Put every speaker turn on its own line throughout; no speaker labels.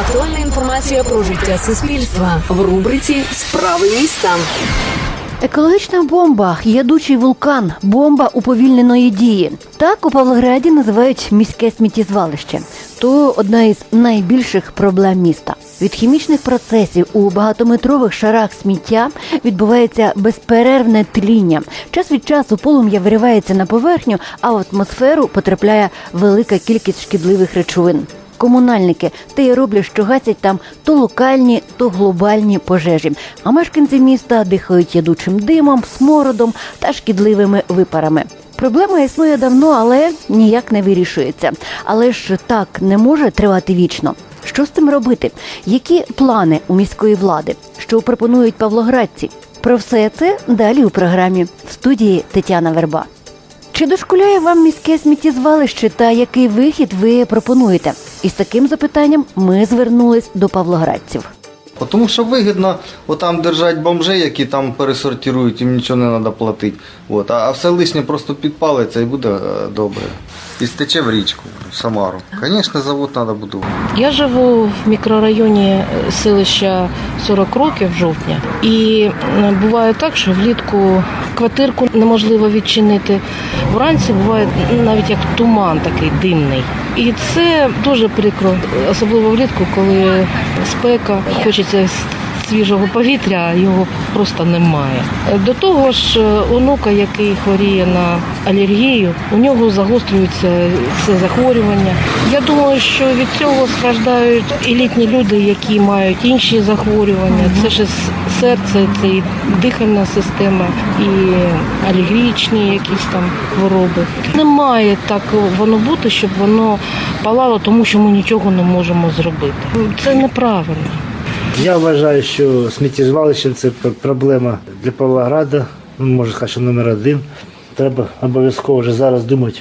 Актуальна інформація про життя суспільства в рубриці Справи міста.
Екологічна бомба, ядучий вулкан, бомба уповільненої дії. Так у Павлограді називають міське сміттєзвалище. То одна із найбільших проблем міста. Від хімічних процесів у багатометрових шарах сміття відбувається безперервне тління. Час від часу полум'я виривається на поверхню, а в атмосферу потрапляє велика кількість шкідливих речовин. Комунальники те й роблять, що гасять там то локальні, то глобальні пожежі. А мешканці міста дихають ядучим димом, смородом та шкідливими випарами. Проблема існує давно, але ніяк не вирішується. Але ж так не може тривати вічно. Що з цим робити? Які плани у міської влади? Що пропонують павлоградці? Про все це далі у програмі в студії Тетяна Верба. Чи дошкуляє вам міське сміттєзвалище та який вихід ви пропонуєте? Із таким запитанням ми звернулись до павлоградців.
Тому що вигідно отам держать бомжей, які там пересортірують, їм нічого не треба платити. От. А, а все лишнє просто підпалиться і буде е, добре. І стече в річку, в Самару. Звісно, завод треба будувати.
Я живу в мікрорайоні е, селища 40 років жовтня, і буває так, що влітку квартирку неможливо відчинити. Вранці буває навіть як туман такий димний. І це дуже прикро, особливо влітку, коли спека, хочеться свіжого повітря, його просто немає. До того ж, е, онука, який хворіє на алергію, у нього загострюється це захворювання. Я думаю, що від цього страждають і літні люди, які мають інші захворювання. Це ж серце, це і дихальна система, і алергічні якісь там хвороби. Не має так воно бути, щоб воно палало, тому що ми нічого не можемо зробити. Це неправильно.
Я вважаю, що сміттєзвалище це проблема для Павлограда, ну, можна сказати, що номер один. Треба обов'язково вже зараз думати,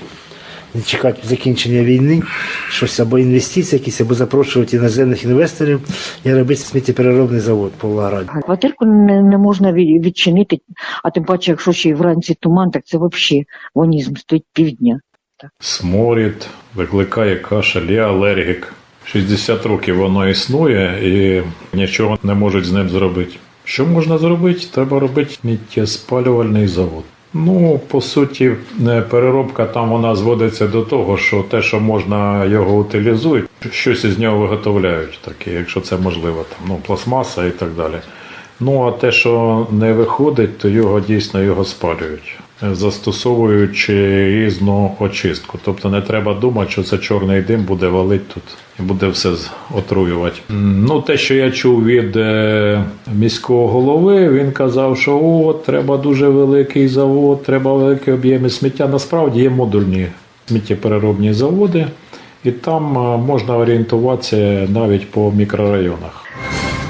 не чекати закінчення війни, щось або інвестиції якісь, або запрошувати іноземних інвесторів і робити сміттєпереробний завод в Павлограді.
Квартирку не, не можна відчинити, а тим паче, якщо ще й вранці туман, так це взагалі вонізм стоїть півдня.
Сморід викликає кашель, я алергік. 60 років воно існує і нічого не можуть з ним зробити. Що можна зробити? Треба робити сміттєспалювальний завод. Ну, по суті, е, переробка там вона зводиться до того, що те, що можна його утилізують, щось із нього виготовляють, таке, якщо це можливо, там, ну, пластмаса і так далі. Ну, а те, що не виходить, то його дійсно його спалюють, застосовуючи різну очистку. Тобто не треба думати, що це чорний дим буде валити тут і буде все отруювати. Ну, те, що я чув від е, міського голови, він казав, що о, треба дуже великий завод, треба великі об'єми сміття. Насправді є модульні сміттєпереробні заводи, і там е, можна орієнтуватися навіть по мікрорайонах.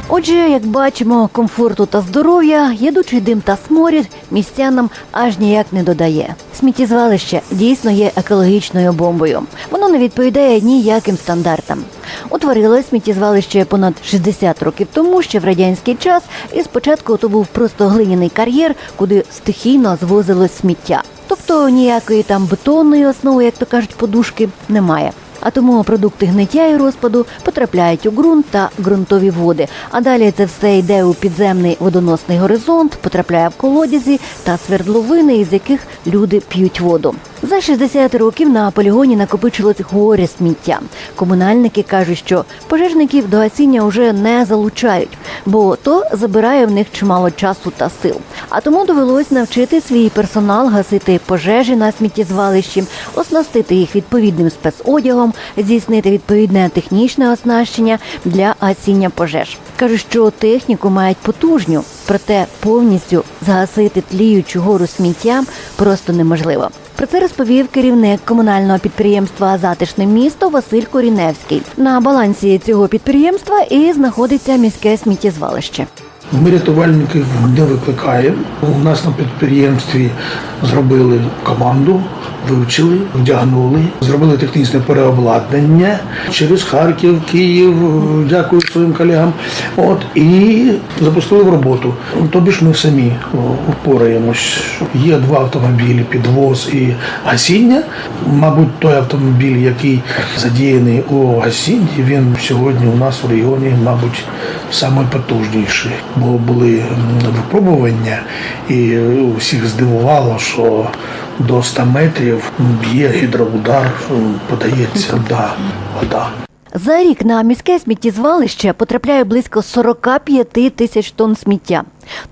Отже, як бачимо, комфорту та здоров'я, ядучий дим та сморід містянам аж ніяк не додає. Сміттєзвалище дійсно є екологічною бомбою. Воно не відповідає ніяким стандартам. Утворили сміттєзвалище понад 60 років тому, ще в радянський час, і спочатку то був просто глиняний кар'єр, куди стихійно звозилось сміття. Тобто ніякої там бетонної основи, як то кажуть, подушки немає. А тому продукти гниття і розпаду потрапляють у ґрунт та ґрунтові води. А далі це все йде у підземний водоносний горизонт, потрапляє в колодязі та свердловини, із яких люди п'ють воду. За 60 років на полігоні накопичилось горе сміття. Комунальники кажуть, що пожежників до гасіння вже не залучають, бо то забирає в них чимало часу та сил. А тому довелось навчити свій персонал гасити пожежі на сміттєзвалищі, оснастити їх відповідним спецодягом, здійснити відповідне технічне оснащення для гасіння пожеж. Кажуть, що техніку мають потужню, проте повністю згасити тліючу гору сміття просто неможливо. Про це розповів керівник комунального підприємства Затишне місто Василь Коріневський. На балансі цього підприємства і знаходиться міське сміттєзвалище.
Ми рятувальників не викликаємо. У нас на підприємстві зробили команду вивчили, вдягнули, зробили технічне переобладнання через Харків, Київ, дякую своїм колегам. От і запустили в роботу. Тобі ж ми самі впораємось. Є два автомобілі, підвоз і гасіння. Мабуть, той автомобіль, який задіяний у гасінні, він сьогодні у нас в регіоні, мабуть, найпотужніший. Бо були випробування, і усіх здивувало, що до 100 метрів б'є гідроудар, подається да, вода.
За рік на міське сміттєзвалище потрапляє близько 45 тисяч тонн сміття.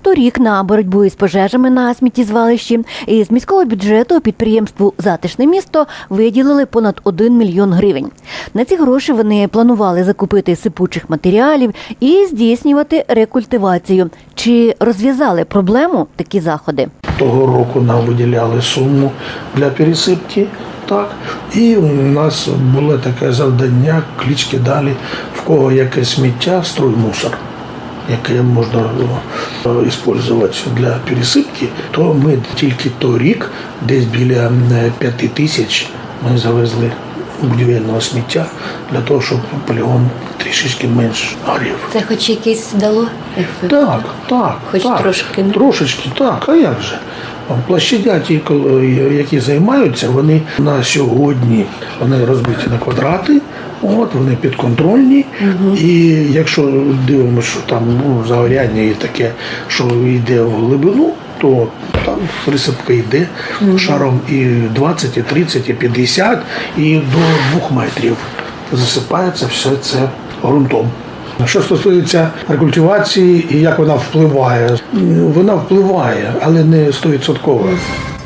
Торік на боротьбу із пожежами на сміттєзвалищі із міського бюджету підприємству Затишне місто виділили понад 1 мільйон гривень. На ці гроші вони планували закупити сипучих матеріалів і здійснювати рекультивацію. Чи розв'язали проблему такі заходи?
Того року нам виділяли суму для пересипки. Так, і у нас було таке завдання, клічки далі, в кого яке сміття, строй мусор, яке можна використовувати для пересипки, то ми тільки той рік, десь біля 5 тисяч, ми завезли будівельного сміття для того, щоб полігон трішечки менш горів.
Це хоч якийсь дало ефект?
Так, так.
Хоч
так.
трошки, не?
Трошечки, так, а як же? Площадя, ті, які займаються, вони на сьогодні вони розбиті на квадрати, от, вони підконтрольні. І якщо дивимося, що там ну, загоряння і таке, що йде в глибину, то там присипка йде шаром і 20, і 30, і 50, і до 2 метрів. Засипається все це ґрунтом. Що стосується рекультивації і як вона впливає, вона впливає, але не 100%.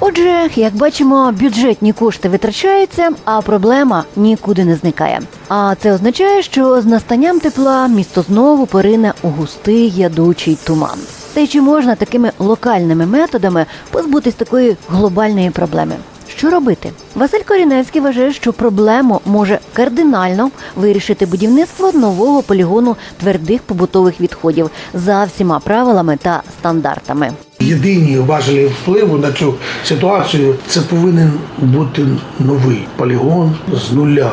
Отже, як бачимо, бюджетні кошти витрачаються, а проблема нікуди не зникає. А це означає, що з настанням тепла місто знову порине у густий ядучий туман. Та й чи можна такими локальними методами позбутись такої глобальної проблеми? Що робити? Василь Коріневський вважає, що проблему може кардинально вирішити будівництво нового полігону твердих побутових відходів за всіма правилами та стандартами.
Єдині важелі впливу на цю ситуацію це повинен бути новий полігон з нуля,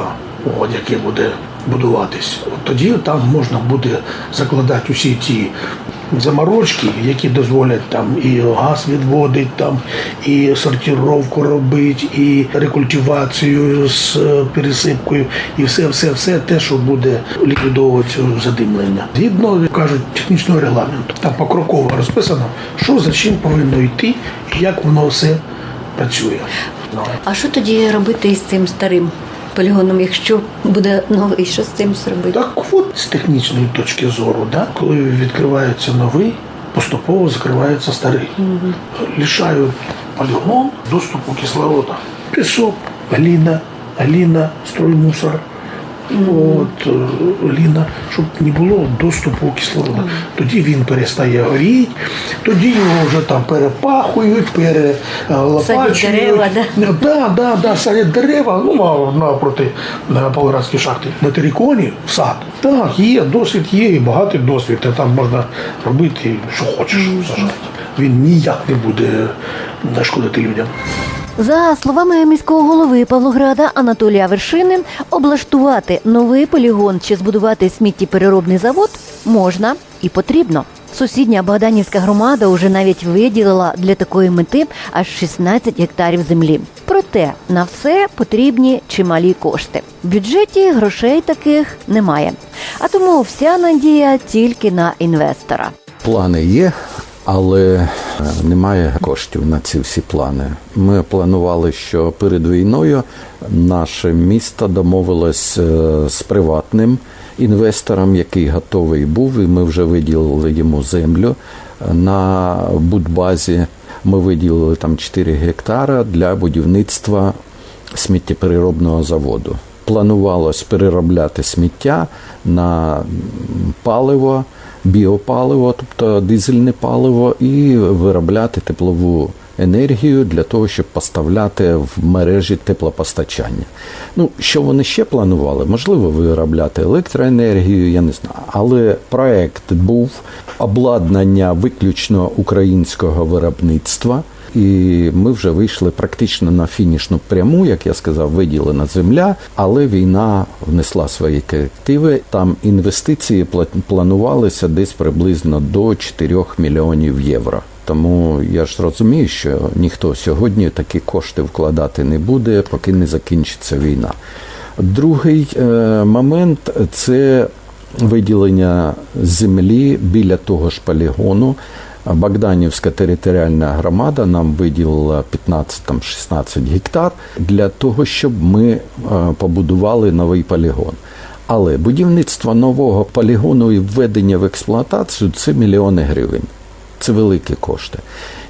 от який буде будуватись. От тоді там можна буде закладати усі ті заморочки, які дозволять там і газ відводить, там і сортировку робити, і рекультивацію з е, пересипкою, і все, все, все те, що буде ліквідовувати задимлення. Згідно кажуть технічного регламенту, там покроково розписано, що за чим повинно йти і як воно все працює.
А що тоді робити із цим старим полігоном, якщо буде новий, що з цим зробити?
Так от з технічної точки зору, да, коли відкривається новий, поступово закривається старий. Лишають полігон доступу кислорода. Пісок, гліна, гліна, строймусор. От, е, гліна, щоб не було доступу кислорода. Тоді він перестає горіти, тоді його вже там перепахують,
дерева, да?
Да, да, да, садять дерева, ну, на- навпроти на Павлоградській шахті. На Териконі сад. Так, є, досвід є, і багатий досвід. Та там можна робити, що хочеш сажати. Він ніяк не буде нашкодити людям.
За словами міського голови Павлограда Анатолія Вершини, облаштувати новий полігон чи збудувати сміттєпереробний завод можна і потрібно. Сусідня Богданівська громада уже навіть виділила для такої мети аж 16 гектарів землі. Проте на все потрібні чималі кошти. В бюджеті грошей таких немає. А тому вся надія тільки на інвестора.
Плани є, але е, немає коштів на ці всі плани. Ми планували, що перед війною наше місто домовилось е, з приватним інвестором, який готовий був, і ми вже виділили йому землю на будбазі. Ми виділили там 4 гектара для будівництва сміттєпереробного заводу. Планувалось переробляти сміття на паливо, біопаливо, тобто дизельне паливо, і виробляти теплову енергію для того, щоб поставляти в мережі теплопостачання. Ну, що вони ще планували? Можливо, виробляти електроенергію, я не знаю. Але проект був обладнання виключно українського виробництва. І ми вже вийшли практично на фінішну пряму, як я сказав, виділена земля, але війна внесла свої корективи. Там інвестиції пла- планувалися десь приблизно до 4 мільйонів євро. Тому я ж розумію, що ніхто сьогодні такі кошти вкладати не буде, поки не закінчиться війна. Другий е, момент це виділення землі біля того ж полігону. Богданівська територіальна громада нам виділила 15-16 гектар для того, щоб ми е, побудували новий полігон. Але будівництво нового полігону і введення в експлуатацію це мільйони гривень. Це великі кошти.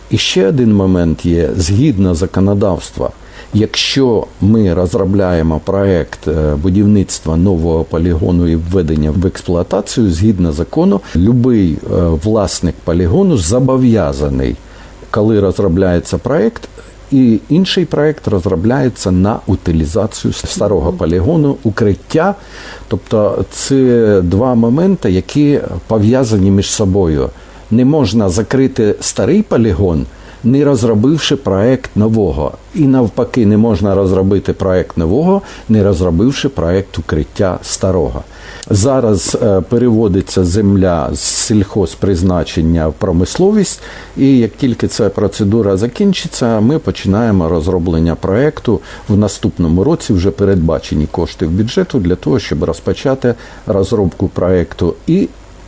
І ще один момент є згідно законодавства. Якщо ми розробляємо проект е, будівництва нового полігону і введення в експлуатацію, згідно закону, будь-який власник полігону зобов'язаний, коли розробляється проект, і інший проект розробляється на утилізацію старого полігону, укриття. Тобто це два моменти, які пов'язані між собою. Не можна закрити старий полігон, не розробивши проект нового. І навпаки, не можна розробити проект нового, не розробивши проект укриття старого. Зараз е, переводиться земля з сільхозпризначення в промисловість, і як тільки ця процедура закінчиться, ми починаємо розроблення проекту. В наступному році вже передбачені кошти в бюджету для того, щоб розпочати розробку проекту і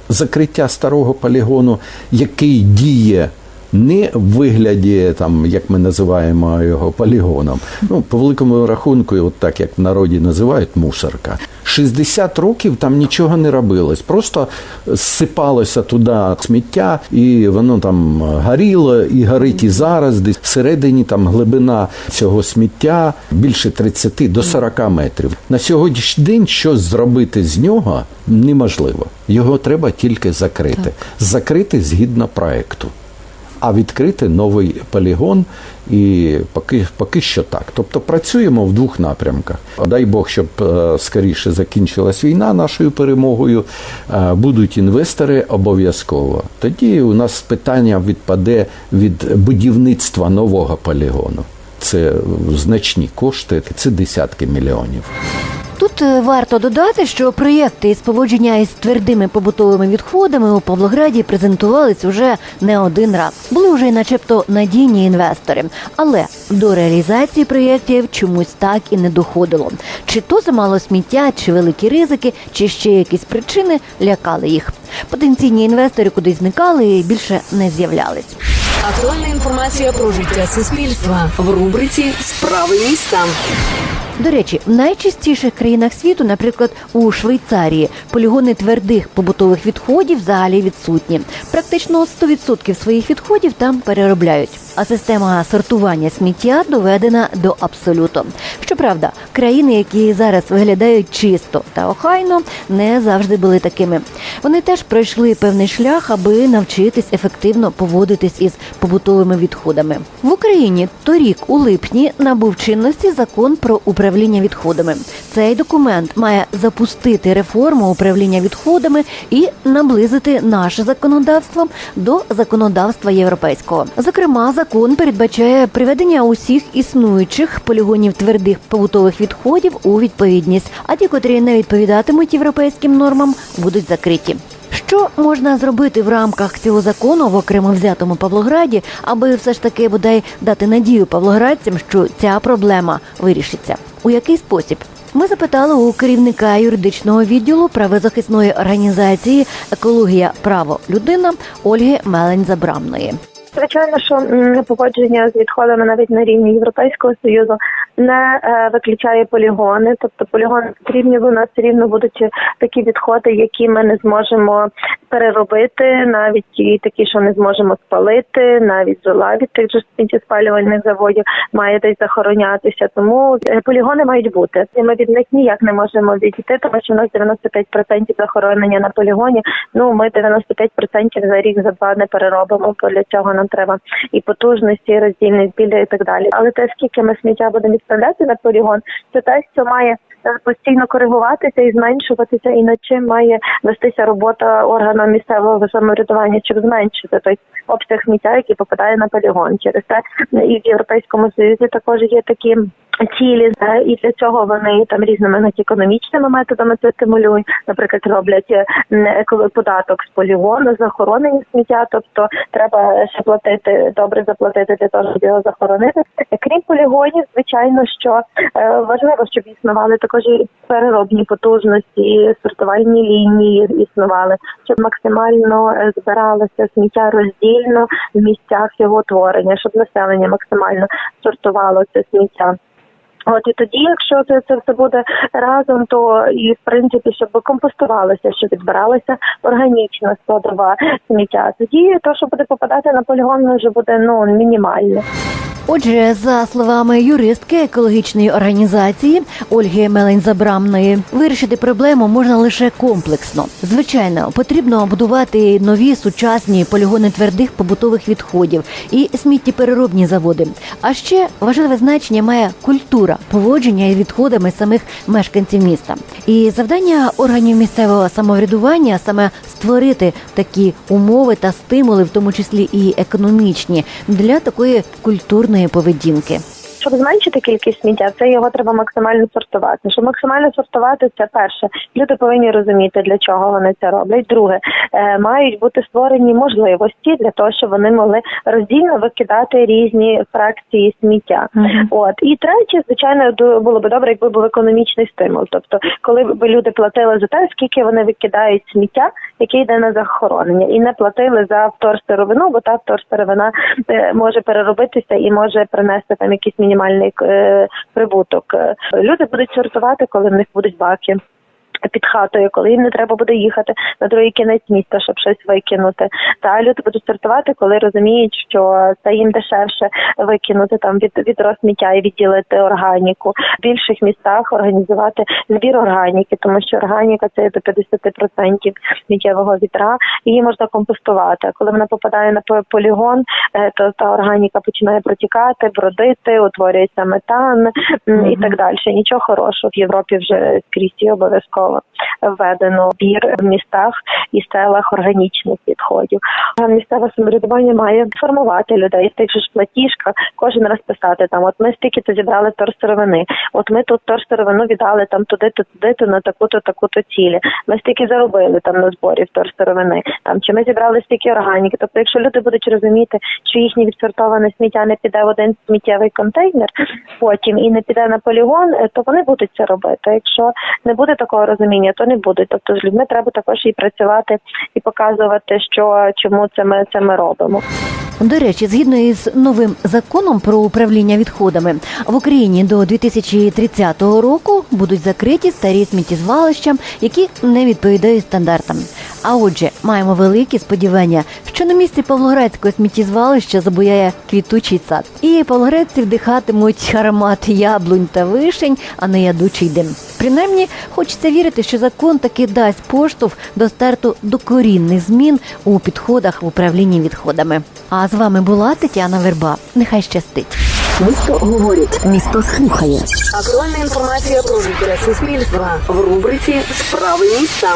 закриття старого полігону, який діє. Не в вигляді, там, як ми називаємо його полігоном. Ну, по великому рахунку, от так як в народі називають мусорка. 60 років там нічого не робилось. Просто сипалося туди сміття, і воно там горіло, і горить і зараз. Десь всередині там глибина цього сміття більше 30 до 40 метрів. На сьогоднішній день щось зробити з нього неможливо. Його треба тільки закрити. Закрити згідно проекту а відкрити новий полігон. І поки, поки що так. Тобто працюємо в двох напрямках. Дай Бог, щоб е, скоріше закінчилась війна нашою перемогою. Е, будуть інвестори обов'язково. Тоді у нас питання відпаде від будівництва нового полігону. Це значні кошти, це десятки мільйонів.
Тут е, варто додати, що проєкти із поводження із твердими побутовими відходами у Павлограді презентувались уже не один раз. Були вже начебто надійні інвестори, але до реалізації проєктів чомусь так і не доходило. Чи то замало сміття, чи великі ризики, чи ще якісь причини лякали їх. Потенційні інвестори кудись зникали і більше не з'являлись.
Актуальна інформація про життя суспільства в рубриці Справи міста.
До речі, в найчастіших країнах світу, наприклад, у Швейцарії, полігони твердих побутових відходів взагалі відсутні. Практично 100% своїх відходів там переробляють. А система сортування сміття доведена до абсолюту. Щоправда, країни, які зараз виглядають чисто та охайно, не завжди були такими. Вони теж пройшли певний шлях, аби навчитись ефективно поводитись із побутовими відходами. В Україні торік у липні набув чинності закон про управління відходами. Цей документ має запустити реформу управління відходами і наблизити наше законодавство до законодавства європейського. Зокрема, закон передбачає приведення усіх існуючих полігонів твердих побутових відходів у відповідність, а ті, котрі не відповідатимуть європейським нормам, будуть закриті. Що можна зробити в рамках цього закону в окремо взятому Павлограді, аби все ж таки бодай дати надію павлоградцям, що ця проблема вирішиться? У який спосіб? Ми запитали у керівника юридичного відділу правозахисної організації Екологія право людина Ольги Мелень Забрамної.
Звичайно, що м, поводження з відходами навіть на рівні Європейського союзу не е, виключає полігони. Тобто полігони потрібні, у нас рівно будуть такі відходи, які ми не зможемо переробити, навіть і такі, що не зможемо спалити, навіть зола від тих же сміттєспалювальних заводів має десь захоронятися. Тому е, полігони мають бути. І ми від них ніяк не можемо відійти, тому що у нас 95% захоронення на полігоні. Ну ми 95% за рік за два не переробимо. Для цього нам треба і потужності, і роздільні збілля і так далі. Але те, скільки ми сміття будемо відправляти на полігон, це те, що має постійно коригуватися і зменшуватися, і над чим має вестися робота органу місцевого самоврядування, щоб зменшити той обсяг сміття, який попадає на полігон. Через те і в Європейському Союзі також є такі. Цілі е, і для цього вони там різними економічними методами це стимулюють. Наприклад, роблять е, податок з полігону, захоронення сміття. Тобто треба ще платити добре заплатити для того, щоб його захоронити. Крім полігонів, звичайно, що е, важливо, щоб існували також і переробні потужності, і сортувальні лінії існували, щоб максимально е, збиралося сміття роздільно в місцях його творення, щоб населення максимально сортувало це сміття. От і тоді, якщо це, це все буде разом, то і в принципі, щоб компостувалося, щоб відбиралася органічна складова сміття, тоді то, що буде попадати на полігон, вже буде ну мінімальне.
Отже, за словами юристки екологічної організації Ольги Мелень-Забрамної, вирішити проблему можна лише комплексно. Звичайно, потрібно будувати нові сучасні полігони твердих побутових відходів і сміттєпереробні заводи. А ще важливе значення має культура поводження і відходами самих мешканців міста. І завдання органів місцевого самоврядування саме створити такі умови та стимули, в тому числі і економічні, для такої культурної поведінки.
Щоб зменшити кількість сміття, це його треба максимально сортувати. Щоб максимально сортувати, це перше. Люди повинні розуміти, для чого вони це роблять. Друге, е, мають бути створені можливості для того, щоб вони могли роздільно викидати різні фракції сміття. От і третє, звичайно, було б добре, якби був економічний стимул. Тобто, коли б люди платили за те, скільки вони викидають сміття, яке йде на захоронення, і не платили за вторсировину, бо та вторсировина е, може переробитися і може принести там якийсь мінімальний е, прибуток. Е, Люди будуть сортувати, коли в них будуть баки. Під хатою, коли їм не треба буде їхати на другий кінець міста, щоб щось викинути. Та люди будуть сортувати, коли розуміють, що це їм дешевше викинути там від відро сміття і відділити органіку. В більших містах організувати збір органіки, тому що органіка це до 50% сміттєвого вітра, її можна компостувати. Коли вона попадає на полігон, е, то та органіка починає протікати, бродити, утворюється метан м, і так далі. Нічого хорошого в Європі вже скрізь і введено збір в містах і селах органічних відходів. Місцеве самоврядування має формувати людей тих же ж платіжках, кожен раз писати там. От ми стільки то зібрали торсировини. От ми тут торсировину віддали там туди, то туди, то на таку-то, таку-то цілі. Ми стільки заробили там на зборі вторсировини. Там чи ми зібрали стільки органіки. Тобто, якщо люди будуть розуміти, що їхнє відсортоване сміття не піде в один сміттєвий контейнер, потім і не піде на полігон, е, то вони будуть це робити. Якщо не буде такого розуміння, то не будуть. Тобто з людьми треба також і працювати і показувати, що чому це ми це ми робимо.
До речі, згідно із новим законом про управління відходами в Україні до 2030 року будуть закриті старі сміттєзвалища, які не відповідають стандартам. А отже, маємо великі сподівання, що на місці Павлоградського сміттєзвалища забуяє квітучий сад, і павлоградці вдихатимуть аромат яблунь та вишень, а не ядучий дим. Принаймні, хочеться вірити, що закон таки дасть поштовх до старту докорінних змін у підходах в управлінні відходами. А з вами була Тетяна Верба. Нехай щастить.
Місто говорить, місто слухає. Актуальна інформація про життя суспільства в рубриці Справи міста.